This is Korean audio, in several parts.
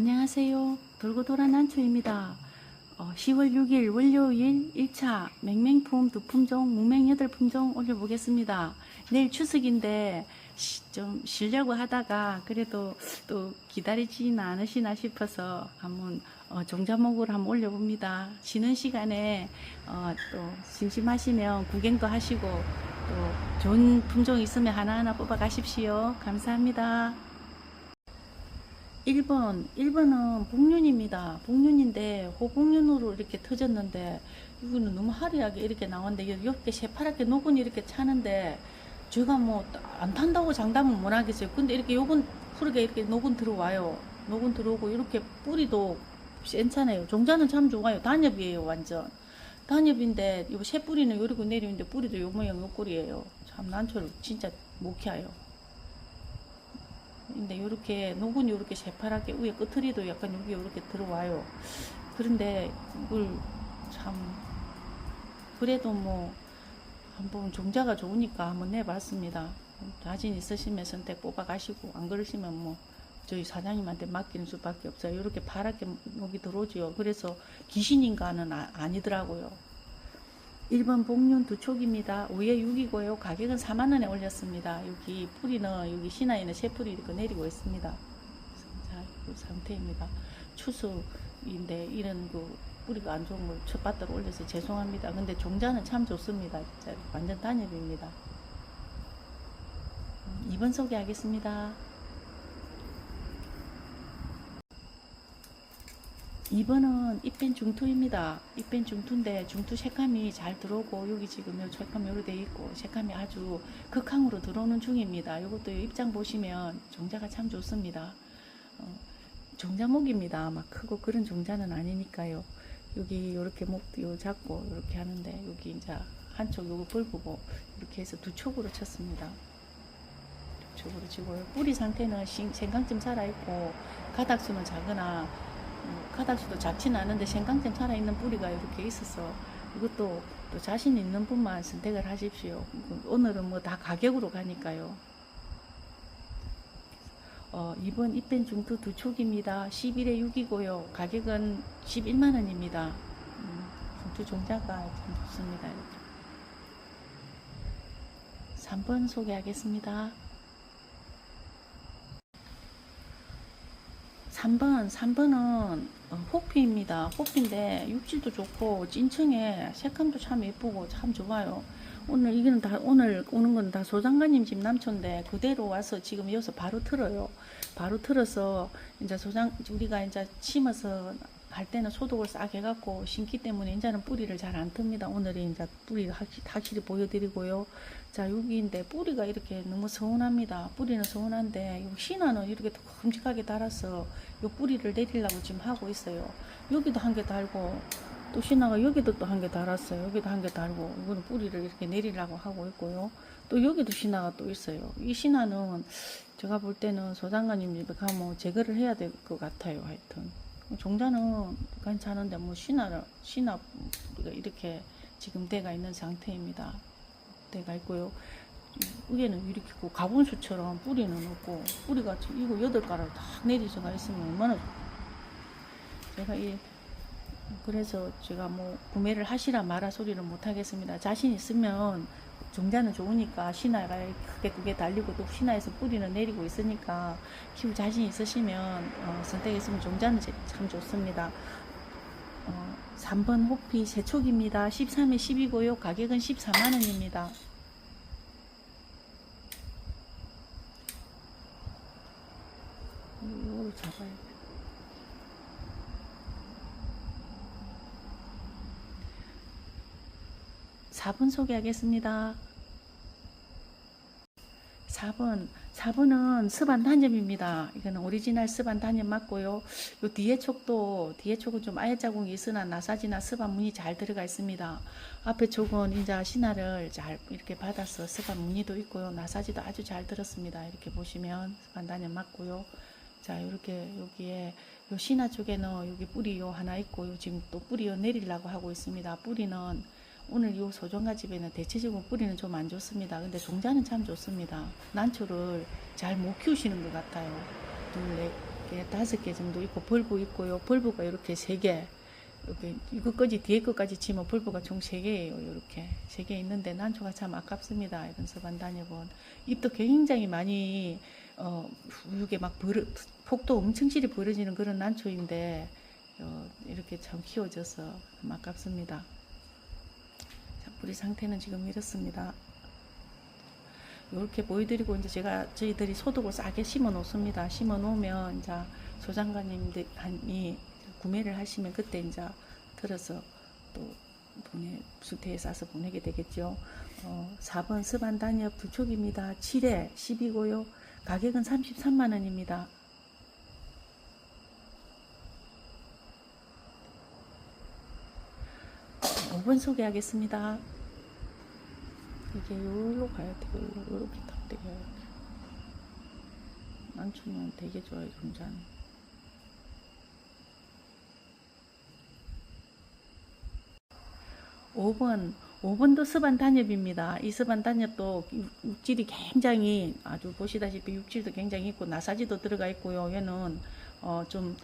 안녕하세요. 돌고 돌아 난초입니다. 어, 10월 6일 월요일 1차 맹맹품 두 품종, 무맹 8품종 올려보겠습니다. 내일 추석인데 시- 좀 쉬려고 하다가 그래도 또 기다리지는 않으시나 싶어서 한번 어, 종자목으로 한번 올려봅니다. 쉬는 시간에 어, 또 심심하시면 구경도 하시고 또 좋은 품종 있으면 하나하나 뽑아 가십시오. 감사합니다. 1번, 1번은 복륜입니다. 복륜인데 호복륜으로 이렇게 터졌는데 이거는 너무 화려하게 이렇게 나오는데 이렇게 새파랗게 녹은이 이렇게 차는데 제가 뭐 안 탄다고 장담은 못 하겠어요. 근데 이렇게 요건 푸르게 이렇게 녹은 들어와요. 녹은 들어오고 이렇게 뿌리도 괜찮아요. 종자는 참 좋아요. 단엽이에요, 완전. 단엽인데 요 새 뿌리는 요리고 내리는데 뿌리도 요 모양 요 꼴이에요. 참 난초를 진짜 못 켜요. 근데 요렇게 녹은 요렇게 새파랗게 위에 끝트리도 약간 여기 요렇게 들어와요. 그런데 이걸 참 그래도 뭐 한번 종자가 좋으니까 한번 내봤습니다. 자신 있으시면 선택 뽑아가시고 안 그러시면 뭐 저희 사장님한테 맡기는 수밖에 없어요. 이렇게 파랗게 녹이 들어오지요. 그래서 귀신인가는 아, 아니더라고요. 1번 복륜 두 촉입니다. 위에 6이고요. 가격은 4만원에 올렸습니다. 여기 뿌리는 여기 신화에는 새 뿌리 이렇게 내리고 있습니다. 자, 이 상태입니다. 추수인데 이런 그 뿌리가 안 좋은 걸 첫바닥 올려서 죄송합니다. 근데 종자는 참 좋습니다. 완전 단엽입니다. 2번 소개하겠습니다. 2번은 잎뺀 중투입니다. 잎뺀 중투인데 중투 색감이 잘 들어오고 여기 지금 요 색감 요로 돼 있고 색감이 아주 극항으로 들어오는 중입니다. 이것도 입장 보시면 종자가 참 좋습니다. 어, 종자목입니다. 막 크고 그런 종자는 아니니까요. 여기 이렇게 목도 요 잡고 이렇게 하는데 여기 이제 한쪽 요거 불부고 이렇게 해서 두 촉으로 쳤습니다. 두 촉으로 치고요. 뿌리 상태는 신- 생강점 살아있고 가닥수는 작으나 음, 가닥수도 작지는 않은데 생강점 살아있는 뿌리가 이렇게 있어서 이것도 또 자신 있는 분만 선택을 하십시오. 오늘은 뭐 다 가격으로 가니까요. 어, 이번 입뺀 중투 두 촉입니다. 11에 6이고요. 가격은 11만원입니다. 음, 중투 종자가 참 좋습니다. 이렇게. 3번 소개하겠습니다. 3번, 3번은 어, 호피입니다. 호피인데 육질도 좋고 찐층에 색감도 참 예쁘고 참 좋아요. 오늘 이거는 다 오늘 오는 건 다 소장관님 집 남촌인데 그대로 와서 지금 여기서 바로 틀어요. 바로 틀어서 이제 소장 우리가 이제 심어서 할 때는 소독을 싹 해갖고 심기 때문에 이제는 뿌리를 잘 안 틉니다. 오늘이 이제 뿌리가 확실히, 확실히 보여드리고요. 자 여기인데 뿌리가 이렇게 너무 서운합니다. 뿌리는 서운한데 요 신화는 이렇게 큼직하게 달아서 요 뿌리를 내리려고 지금 하고 있어요. 여기도 한 개 달고 또 신화가 여기도 또 한 개 달았어요. 여기도 한 개 달고 이거는 뿌리를 이렇게 내리려고 하고 있고요. 또 여기도 신화가 또 있어요. 이 신화는 제가 볼 때는 소장관님 집에 가면 제거를 해야 될 것 같아요. 하여튼 종자는 괜찮은데 뭐 신화를 신화 뿌리가 이렇게 지금 대가 있는 상태입니다. 대가 있고요. 위에는 이렇게 있고 가본수처럼 뿌리는 없고 뿌리가 이거 여덟 가락 다 내리서가 있으면 얼마나 좋- 제가 이 그래서 제가 뭐 구매를 하시라 마라 소리를 못 하겠습니다. 자신 있으면 종자는 좋으니까 신화가 크게 두개 달리고 또 신화에서 뿌리는 내리고 있으니까 키울 자신 있으시면 어, 선택했으면 종자는 제- 참 좋습니다. 어, 3번 호피 세촉입니다. 13에 10이고요. 가격은 14만원입니다. 4분 소개하겠습니다. 4번, 4번은 스반 단염입니다. 이거는 오리지널 스반 단염 맞고요. 요 뒤에 촉도, 뒤에 촉은 좀 아예 자국이 있으나 나사지나 스반 문이 잘 들어가 있습니다. 앞에 촉은 이제 신화를 잘 이렇게 받아서 스반 무늬도 있고요. 나사지도 아주 잘 들었습니다. 이렇게 보시면 스반 단염 맞고요. 자, 이렇게 여기에 요 신화 쪽에는 여기 뿌리 요 하나 있고 요 지금 또 뿌리 요 내리려고 하고 있습니다. 뿌리는 오늘 요 소정가 집에는 대체적으로 뿌리는 좀 안 좋습니다. 근데 종자는 참 좋습니다. 난초를 잘 못 키우시는 것 같아요. 둘, 넷, 이렇게 다섯 개 정도 있고 벌브 있고요. 벌브가 이렇게 세 개. 이렇게 이거까지 뒤에 것까지 치면 벌브가 총 세 개예요. 이렇게 세 개 있는데 난초가 참 아깝습니다. 이런 서반 단엽은 잎도 굉장히 많이 어 이게 막 벌어, 폭도 엄청 실이 벌어지는 그런 난초인데 어, 이렇게 참 키워져서 좀 아깝습니다. 자, 뿌리 상태는 지금 이렇습니다. 이렇게 보여드리고 이제 제가 저희들이 소독을 싸게 심어 놓습니다. 심어 놓으면 이제 소장관님들이 구매를 하시면 그때 이제 들어서 또 보내 수태에 싸서 보내게 되겠죠. 어, 4번 스반 단엽 두 촉입니다. 7회 10이고요. 가격은 33만 원입니다. 오번 소개하겠습니다. 이게 여기로 가야 되고 이렇게 딱 이렇게. 난초는 되게 좋아요 종자는. 5번, 5번도 스반 단엽입니다. 이 스반 단엽도 육- 육질이 굉장히 아주 보시다시피 육질도 굉장히 있고 나사지도 들어가 있고요. 얘는 어, 좀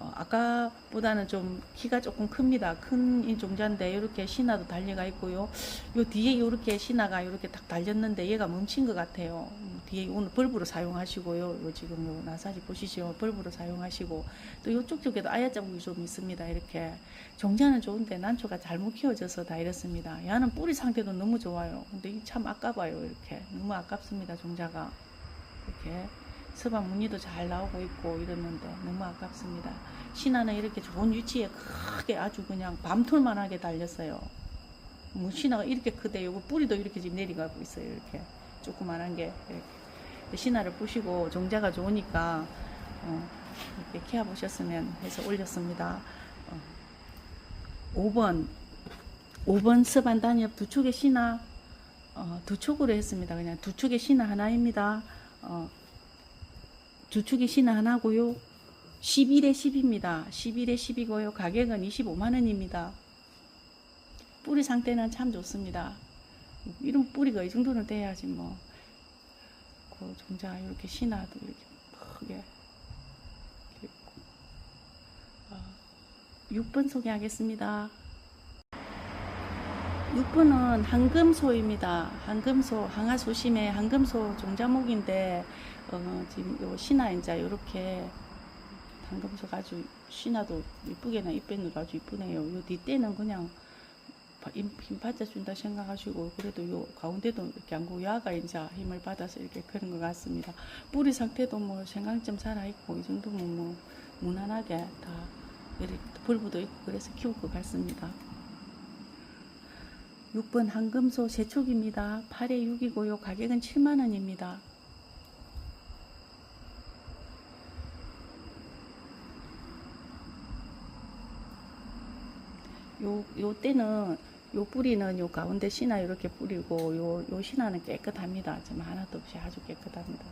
어, 아까보다는 좀 키가 조금 큽니다. 큰이 종자인데 이렇게 신화도 달려가 있고요. 요 뒤에 이렇게 신화가 이렇게 딱 달렸는데 얘가 멈춘 것 같아요. 음, 뒤에 오늘 벌브로 사용하시고요. 요 지금 요 나사지 보시죠. 벌브로 사용하시고 또 이쪽 쪽에도 아야 자국이 좀 있습니다. 이렇게 종자는 좋은데 난초가 잘못 키워져서 다 이렇습니다. 얘는 뿌리 상태도 너무 좋아요. 근데 이참 아까봐요. 이렇게 너무 아깝습니다. 종자가 이렇게 서방 무늬도 잘 나오고 있고 이러는데 너무 아깝습니다. 신화는 이렇게 좋은 위치에 크게 아주 그냥 밤톨만하게 달렸어요. 뭐 신화가 이렇게 크대 요거 뿌리도 이렇게 지금 내려가고 있어요. 이렇게 조그만한 게 이렇게 신화를 보시고 종자가 좋으니까 어, 이렇게 키워 보셨으면 해서 올렸습니다. 어, 5번 5번 스반 단엽 두 촉의 신화 어, 두 촉으로 했습니다. 그냥 두 촉의 신화 하나입니다. 어, 두 축이 신화 하나고요. 11에 10입니다. 11에 10이고요. 가격은 25만 원입니다. 뿌리 상태는 참 좋습니다. 이런 뿌리가 이 정도는 돼야지 뭐. 그 종자 이렇게 신화도 이렇게 크게 이렇게 있고. 어, 6번 소개하겠습니다. 6번은 황금소입니다. 황금소, 항아소심의 황금소 종자목인데, 어, 지금 요 신화 이제 요렇게 황금소가 아주 신화도 이쁘게나 잎배누로 아주 이쁘네요. 요 뒷대는 그냥 바- 힘, 힘 받아준다 생각하시고, 그래도 요 가운데도 안고 야가 이제 힘을 받아서 이렇게 그런 것 같습니다. 뿌리 상태도 뭐 생강점 살아있고, 이 정도면 뭐 무난하게 다 이렇게 불부도 있고, 그래서 키울 것 같습니다. 6번 황금소 세촉입니다. 8에 6이고요. 가격은 7만원입니다. 요, 요 때는 요 뿌리는 요 가운데 신화 이렇게 뿌리고 요, 요 신화는 깨끗합니다. 지금 하나도 없이 아주 깨끗합니다.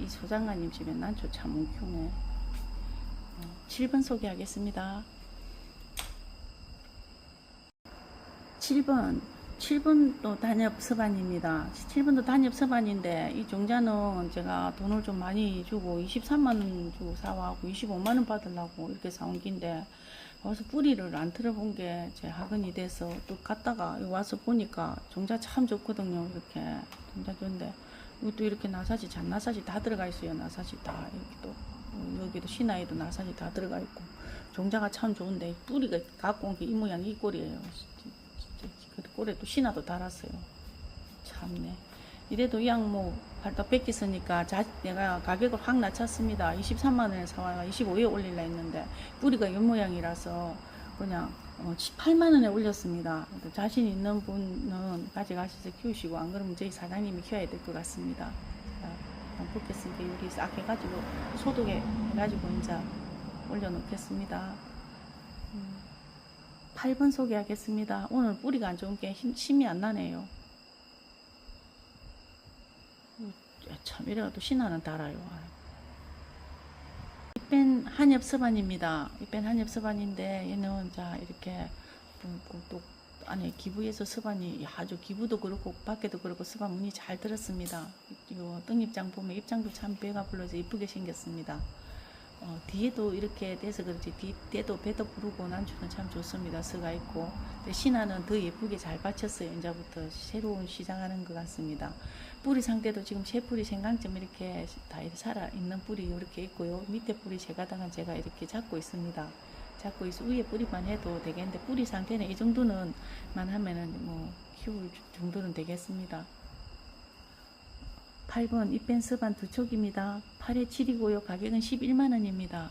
이 소장관님 집에 난초 참. 어, 7번 소개하겠습니다. 7번 7번도 단엽 서반입니다. 7번도 단엽 서반인데 이 종자는 제가 돈을 좀 많이 주고 23만 원 주고 사와고 25만 원 받으려고 이렇게 사온 긴데 와서 뿌리를 안 틀어본 게 제 학원이 돼서 또 갔다가 와서 보니까 종자 참 좋거든요. 이렇게 종자 좋은데 이것도 이렇게 나사지 잔나사지 다 들어가 있어요. 나사지 다 어, 여기도 신화에도 나사지 다 들어가 있고 종자가 참 좋은데 뿌리가 갖고 온 게 이 모양 이 꼴이에요. 또 신화도 달았어요. 참네. 이래도 이 양모 발다 뺏겼으니까 자, 내가 가격을 확 낮췄습니다. 23만 원에 사와가 25에 올릴라 했는데 뿌리가 이 모양이라서 그냥 어, 18만 원에 올렸습니다. 근데 자신 있는 분은 가져가셔서 키우시고 안 그러면 저희 사장님이 키워야 될 것 같습니다. 뽑겠으니까 여기 싹 해가지고 소독해 가지고 이제 올려놓겠습니다. 음. 8번 소개하겠습니다. 오늘 뿌리가 안 좋은 게 힘, 힘이 안 나네요. 음, 참 이래도 신화는 달아요. 이뺀 한엽 서반입니다. 이뺀 한엽 서반인데 얘는 자 이렇게 또, 또, 또 안에 기부에서 서반이 아주 기부도 그렇고 밖에도 그렇고 서반 문이 잘 들었습니다. 요 등입장 보면 입장도 참 배가 불러서 이쁘게 생겼습니다. 어, 뒤에도 이렇게 돼서 그렇지 뒤, 뒤에도 배도 부르고 난주는 참 좋습니다. 서가 있고 신화는 더 예쁘게 잘 받쳤어요. 이제부터 새로운 시작하는 것 같습니다. 뿌리 상태도 지금 새 뿌리 생강점 이렇게 다 살아 있는 뿌리 이렇게 있고요. 밑에 뿌리 제가당은 제가 이렇게 잡고 있습니다. 잡고 있어 위에 뿌리만 해도 되겠는데 뿌리 상태는 이 정도는 만 하면은 뭐 키울 정도는 되겠습니다. 8번 입밴 스반 두 촉입니다. 8에 7이고요. 가격은 11만 원입니다.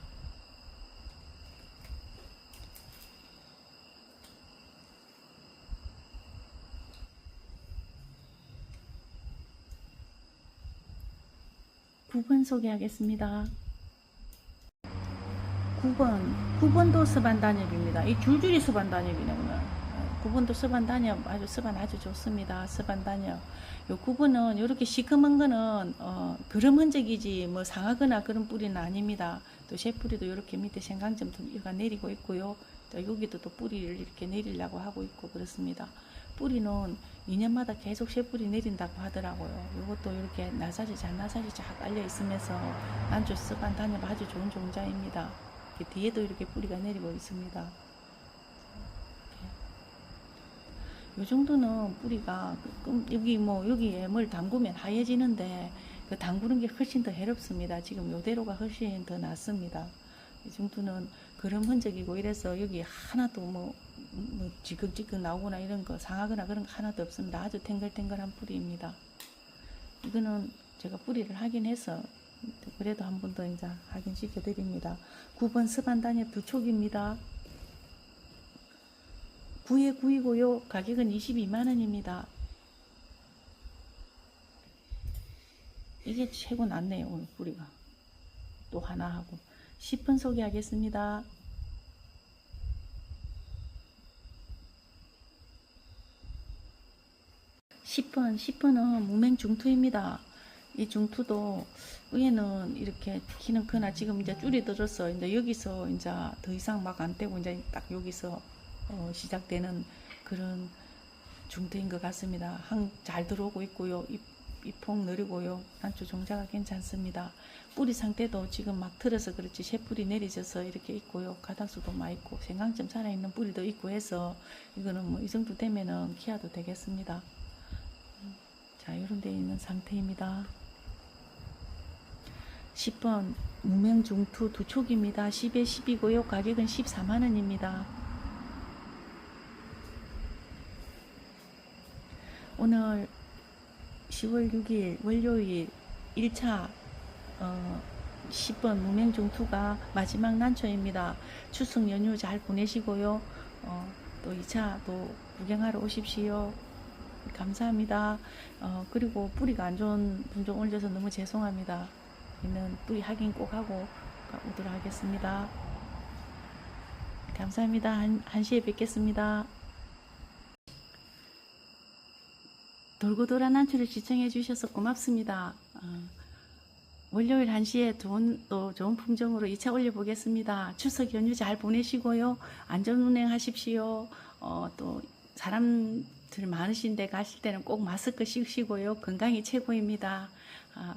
구번 소개하겠습니다. 9번, 9번도 스반 단엽입니다. 이 줄줄이 스반 단엽이네, 오늘. 9번도 스반 단엽, 아주 스반 아주 좋습니다. 스반 단엽. 요 9번은 이렇게 시커먼 거는, 어, 그름 흔적이지, 뭐 상하거나 그런 뿌리는 아닙니다. 또 새 뿌리도 이렇게 밑에 생강점도 얘가 내리고 있고요. 또 여기도 또 뿌리를 이렇게 내리려고 하고 있고 그렇습니다. 뿌리는 2년마다 계속 새 뿌리 내린다고 하더라고요. 이것도 이렇게 나사지, 잔나사지 쫙 깔려 있으면서 난주 스반 단엽 아주 좋은 종자입니다. 뒤에도 이렇게 뿌리가 내리고 있습니다. 요 정도는 뿌리가 끔- 여기 뭐 여기에 뭘 담그면 하얘지는데 그 담그는 게 훨씬 더 해롭습니다. 지금 요대로가 훨씬 더 낫습니다. 이 정도는 그런 흔적이고 이래서 여기 하나도 뭐, 뭐 지극지극 나오거나 이런 거 상하거나 그런 거 하나도 없습니다. 아주 탱글탱글한 뿌리입니다. 이거는 제가 뿌리를 확인해서 그래도 한 번 더 이제 확인시켜 드립니다. 9번 스반 단엽 두 촉입니다. 9에 9이고요. 가격은 22만 원입니다. 이게 최고 낫네요. 오늘 뿌리가. 또 하나 하고 10번 소개하겠습니다. 10번, 10번은 무맹 중투입니다. 이 중투도 위에는 이렇게 키는 크나 지금 이제 줄이 들어서 이제 여기서 이제 더 이상 막 안 떼고 이제 딱 여기서 어 시작되는 그런 중투인 것 같습니다. 항 잘 들어오고 있고요. 잎, 잎폭 느리고요. 단추 종자가 괜찮습니다. 뿌리 상태도 지금 막 틀어서 그렇지 새 뿌리 내리져서 이렇게 있고요. 가닥수도 많이 있고 생강점 살아있는 뿌리도 있고 해서 이거는 뭐 이 정도 되면은 키워도 되겠습니다. 자, 이런 데 있는 상태입니다. 10번 무명중투 두 촉입니다. 10에 10이고요. 가격은 14만원입니다. 오늘 10월 6일 월요일 1차 어, 10번 무명중투가 마지막 난초입니다. 추석 연휴 잘 보내시고요. 어, 또 2차 또 구경하러 오십시오. 감사합니다. 어, 그리고 뿌리가 안 좋은 분종 올려서 너무 죄송합니다. 있는 뿌리 확인 꼭 하고 오도록 하겠습니다. 감사합니다. 한, 한시에 뵙겠습니다. 돌고 돌아 난초를 시청해 주셔서 고맙습니다. 어, 월요일 1시에 좋은, 또 좋은 품종으로 2차 올려보겠습니다. 추석 연휴 잘 보내시고요. 안전운행 하십시오. 어, 또 사람들 많으신데 가실 때는 꼭 마스크 쓰시고요. 건강이 최고입니다. 아,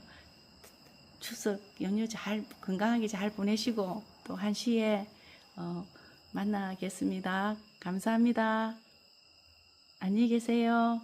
추석 연휴 잘 건강하게 잘 보내시고 또 1시에 어, 만나겠습니다. 감사합니다. 안녕히 계세요.